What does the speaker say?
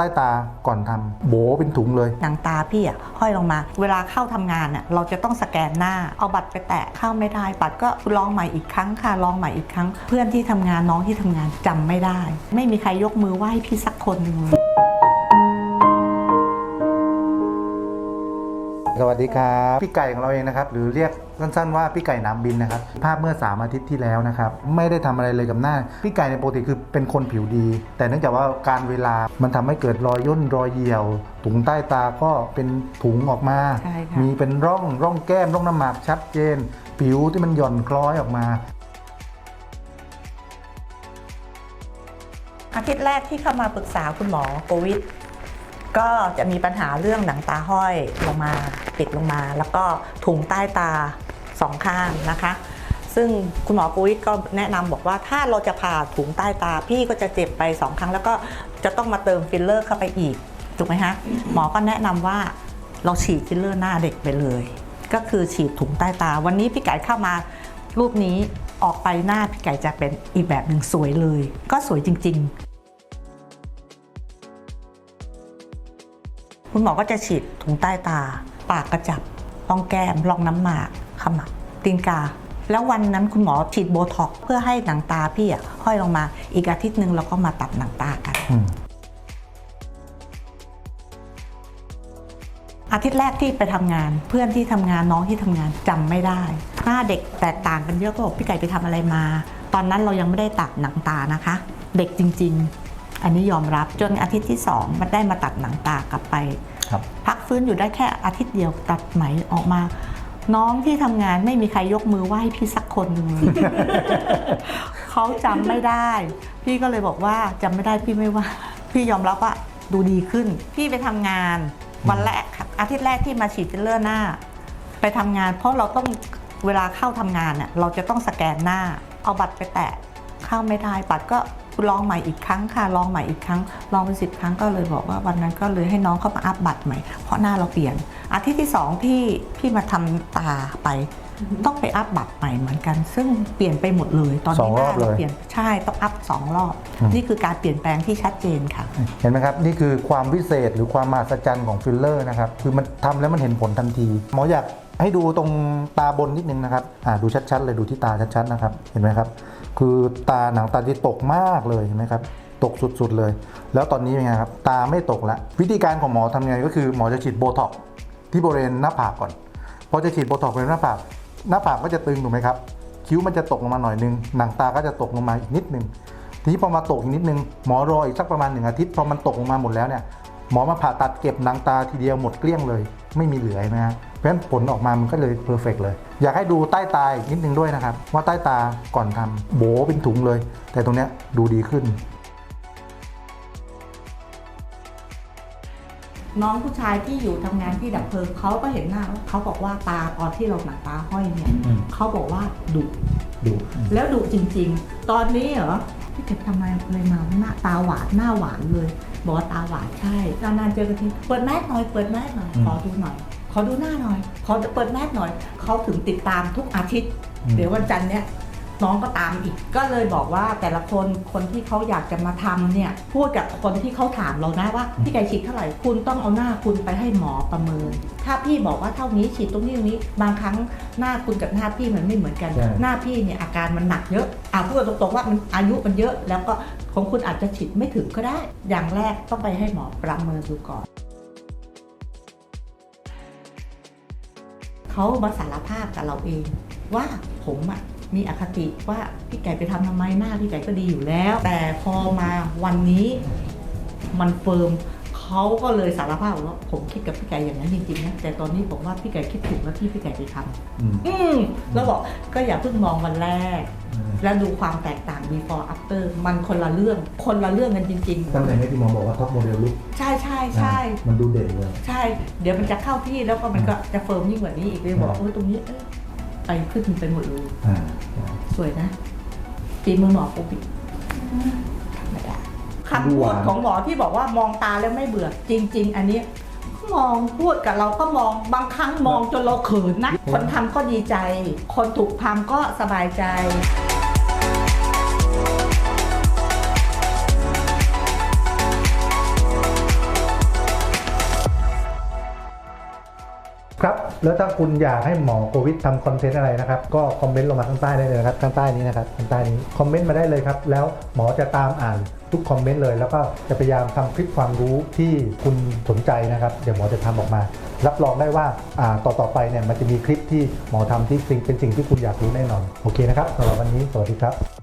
ต้ตาก่อนทำโบเป็นถุงเลย หนังตาพี่อะห้อยลงมา เวลาเข้าทำงานอะเราจะต้องสแกนหน้า เอาบัตรไปแตะเข้าไม่ได้ บัตรก็ลองใหม่อีกครั้งค่ะลองใหม่อีกครั้ง เพื่อนที่ทำงานน้องที่ทำงานจำไม่ได้ ไม่มีใครยกมือไหว้พี่สักคนหนึ่งเลย สวัสดีครับพี่ไก่ของเราเองนะครับหรือเรียกสั้นๆว่าพี่ไก่น้ำบินนะครับภาพเมื่อ 3 อาทิตย์ที่แล้วนะครับไม่ได้ทำอะไรเลยกับหน้าพี่ไก่ในปกติคือเป็นคนผิวดี แต่เนื่องจากว่าการเวลามันทำให้เกิดรอยย่นรอยเหี่ยวถุงใต้ตาก็เป็นถุงออกมาใช่ค่ะมีเป็นร่องร่องแก้มร่องน้ำหมากชัดเจน ผิวที่มันหย่อนคล้อยออกมาอาทิตย์แรกที่เข้ามาปรึกษาคุณหมอโควิด ก็จะมีปัญหาเรื่องหนังตาห้อยลงมาปิดลงมา แล้วก็ถุงใต้ตาสองข้างนะคะ ซึ่งคุณหมอโควิดก็แนะนำบอกว่าถ้าเราจะผ่าถุงใต้ตา พี่ก็จะเจ็บไปสองครั้ง แล้วก็จะต้องมาเติมฟิลเลอร์เข้าไปอีกถูกไหมคะหมอก็แนะนำว่าเราฉีดฟิลเลอร์หน้าเด็กไปเลย ก็คือฉีดถุงใต้ตา วันนี้พี่ไก่เข้ามารูปนี้ออกไปหน้าพี่ไก่จะเป็นอีกแบบหนึ่งสวยเลย ก็สวยจริง ๆ คุณหมอก็จะฉีดถุงใต้ตา ปากกระจับร่องแก้มร่องน้ำหมากขมับตีนกา แล้ววันนั้นคุณหมอฉีดโบท็อกซ์เพื่อให้หนังตาพี่อะห้อยลงมาอีกอาทิตย์หนึ่งเราก็มาตัดหนังตากันอืมอาทิตย์แรกที่ไปทำงาน เพื่อนที่ทำงานน้องที่ทำงานจำไม่ได้ หน้าเด็กแตกต่างกันเยอะก็บอกพี่ไก่ไปทำอะไรมา ตอนนั้นเรายังไม่ได้ตัดหนังตานะคะ เด็กจริง ๆ อันนี้ยอมรับจนอาทิตย์ที่สองมันได้มาตัดหนังตากลับไปครับพักฟื้นอยู่ได้แค่อาทิตย์เดียวตัดไหมออกมา น้องที่ทำงานไม่มีใครยกมือไหว้พี่สักคนหนึ่งเลยเขาจำไม่ได้ พี่ก็เลยบอกว่าจำไม่ได้พี่ไม่ว่า พี่ยอมรับว่าดูดีขึ้น พี่ไปทำงานวันแรกครับอาทิตย์แรกที่มาฉีดฟิลเลอร์หน้า ไปทำงานเพราะเราต้องเวลาเข้าทำงานเน่ะเราจะต้องสแกนหน้า เอาบัตรไปแตะเข้าไม่ได้บัตรก็ ลองใหม่อีกครั้งค่ะ ลองใหม่อีกครั้ง ลองเป็นสิบครั้งก็เลยบอกว่าวันนั้นก็เลยให้น้องเข้ามาอัพบัตรใหม่ เพราะหน้าเราเปลี่ยน อาทิตย์ที่สองที่พี่มาทำตาไป ต้องไปอัพบัตรใหม่เหมือนกัน ซึ่งเปลี่ยนไปหมดเลย ตอนสอนี้งหรอน้าบเลยเราเปลี่ยน ใช่ต้องอัพสองรอบอืมนี่คือการเปลี่ยนแปลงที่ชัดเจนค่ะ เห็นไหมครับ นี่คือความวิเศษหรือความมหัศจรรย์ของฟิลเลอร์นะครับ คือมันทำแล้วมันเห็นผลทันที หมออยาก ให้ดูตรงตาบนนิดนึงนะครับอ่าดูชัดๆเลยดูที่ตาชัดๆนะครับ เห็นไหมครับ คือตาหนังตาที่ตกมากเลยเห็นไหมครับ ตกสุดๆเลย แล้วตอนนี้เป็นไงครับ ตาไม่ตกละ วิธีการของหมอทำไงก็คือหมอจะฉีดโบท็อกที่บริเวณหน้าผากก่อนพอจะฉีดโบท็อกบริเวณหน้าผาก หน้าผากก็จะตึงถูกไหมครับ คิ้วมันจะตกลงมาหน่อยนึง หนังตาก็จะตกลงมาอีกนิดนึง ทีนี้พอมาตกอีกนิดนึง หมอรออีกสักประมาณหนึ่งอาทิตย์ พอมันตกลงมาหมดแล้วเนี่ย หมอมาผ่าตัดเก็บหนังตาทีเดียวหมดเกลี้ยงเลย ไม่มีเหลือนะฮะเพราะฉะนั้นผลออกมามันก็เลยเพอร์เฟกเลย อยากให้ดูใต้ตาอีกนิดนึงด้วยนะครับ ว่าใต้ตาก่อนทำโบเป็นถุงเลย แต่ตรงเนี้ยดูดีขึ้น น้องผู้ชายที่อยู่ทำงานที่ดับเพลิงเขาก็เห็นหน้าเขาบอกว่าตาตอนที่เราหนังตาห้อยเนี่ยอืม เขาบอกว่าดุดูแล้วดุจริง ๆ ตอนนี้เหรอพี่เก็บทำไมอะไรมาหน้าตาหวานหน้าหวานเลย บอกว่าตาหวานใช่นานๆเจอกันทีเปิดแมสหน่อยเปิดแมสหน่อยขอดูหน่อย ขอดูหน้าหน่อย ขอเปิดแมสหน่อยเขาถึงติดตามทุกอาทิตย์ เดี๋ยววันจันทร์เนี้ย น้องก็ตามอีก ก็เลยบอกว่าแต่ละคนคนที่เขาอยากจะมาทำเนี่ยพูดกับคนที่เขาถามเรานะว่าพี่ไก่ฉีดเท่าไหร่คุณต้องเอาหน้าคุณไปให้หมอประเมิน ถ้าพี่บอกว่าเท่านี้ฉีดตรงนี้ตรงนี้ บางครั้งหน้าคุณกับหน้าพี่มันไม่เหมือนกัน ใช่ หน้าพี่เนี่ยอาการมันหนักเยอะอ่าพูดกันตรงๆว่ามันอายุมันเยอะแล้วก็ของคุณอาจจะฉีดไม่ถึงก็ได้ อย่างแรกต้องไปให้หมอประเมินดูก่อน เขามาสารภาพกับเราเองว่าผมอะ มีอคติว่าพี่ไก่ไปทำทำไมหน้าพี่ไก่ก็ดีอยู่แล้ว แต่พอมาวันนี้มันเฟิร์มเขาก็เลยสารภาพว่าผมคิดกับพี่ไก่อย่างนั้นจริงๆนะแต่ตอนนี้ผมว่าพี่ไก่คิดถูกแล้วที่พี่ไก่ไปทำอืมอืมแล้วบอกก็อย่าเพิ่งมองวันแรก แล้วดูความแตกต่าง before after มันคนละเรื่องคนละเรื่องกันจริงตั้งแต่นี้ที่หมอบอกว่าท็อปโมเดลลุกๆใช่ใช่ใช่มันดูเด่นเลยใช่ เดี๋ยวมันจะเข้าที่แล้วก็มันก็จะเฟิร์มยิ่งกว่านี้อีกเลยบอกอืมเออตรงนี้เอ้ย ไปขึ้นไปหมดเลยอ่าสวยนะปีมือหมอปุ๊บธรรมดาคำพูดของหมอที่บอกว่ามองตาแล้วไม่เบื่อ จริง ๆ อันนี้มองพูดกับเราก็มองบางครั้งมองจนเราเขินนะ คนทำก็ดีใจ คนถูกทำก็สบายใจ แล้วถ้าคุณอยากให้หมอโควิดทำคอนเทนต์อะไรนะครับ ก็คอมเมนต์ลงมาข้างใต้ได้เลยนะครับข้างใต้นี้นะครับข้างใต้นี้คอมเมนต์มาได้เลยครับ แล้วหมอจะตามอ่านทุกคอมเมนต์เลย แล้วก็จะพยายามทำคลิปความรู้ที่คุณสนใจนะครับ เดี๋ยวหมอจะทำออกมา รับรองได้ว่าอ่าต่อต่อไปเนี่ยมันจะมีคลิปที่หมอทำที่สิ่งเป็นสิ่งที่คุณอยากรู้แน่นอน โอเคนะครับสำหรับวันนี้สวัสดีครับ